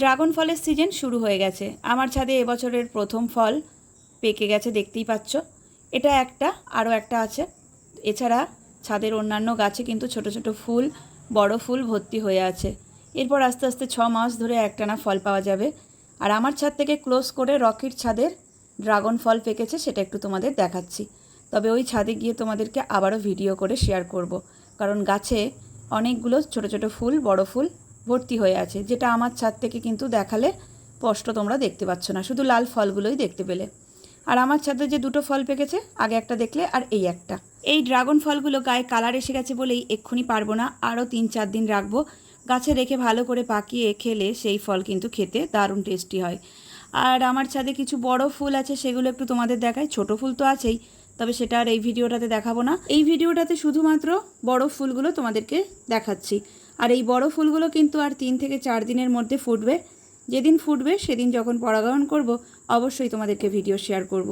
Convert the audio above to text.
Dragon ফলের season শুরু হয়ে গেছে। আমার ছাদে এবছরের প্রথম ফল পেকে গেছে, দেখতেই পাচ্ছ। এটা একটা, আরও একটা আছে। এছাড়া ছাদের অন্যান্য গাছে কিন্তু ছোট ছোট ফুল, বড় ফুল ভর্তি হয়ে আছে। এরপর আস্তে আস্তে ছ মাস ধরে একটানা ফল পাওয়া যাবে। আর আমার ছাদ থেকে ক্লোজ করে রকির ছাদের ড্রাগন ফল পেকেছে, সেটা একটু তোমাদের দেখাচ্ছি। তবে ওই ছাদে গিয়ে তোমাদেরকে আবারও ভিডিও করে শেয়ার করব। কারণ গাছে অনেকগুলো ছোট ছোট ফুল, বড় ফুল ভর্তি হয়ে আছে, যেটা আমার ছাদ থেকে কিন্তু দেখালে স্পষ্ট তোমরা দেখতে পাচ্ছ না, শুধু লাল ফলগুলোই দেখতে পেলে। আর আমার ছাদে যে দুটো ফল পেকেছে, আগে একটা দেখলে আর এই একটা। এই ড্রাগন ফলগুলো গায়ে কালার এসে গেছে বলেই এক্ষুনি পারব না, আরও তিন চার দিন রাখব। গাছে রেখে ভালো করে পাকিয়ে খেলে সেই ফল কিন্তু খেতে দারুণ টেস্টি হয়। আর আমার ছাদে কিছু বড় ফুল আছে, সেগুলো একটু তোমাদের দেখাই। ছোট ফুল তো আছেই, তবে সেটা আর এই ভিডিওটাতে দেখাবো না। এই ভিডিওটাতে শুধুমাত্র বড় ফুলগুলো তোমাদেরকে দেখাচ্ছি। আর এই বড় ফুলগুলো কিন্তু আর তিন থেকে চার দিনের মধ্যে ফুটবে। যেদিন ফুটবে, সেদিন যখন পরাগায়ন করব, অবশ্যই তোমাদেরকে ভিডিও শেয়ার করব।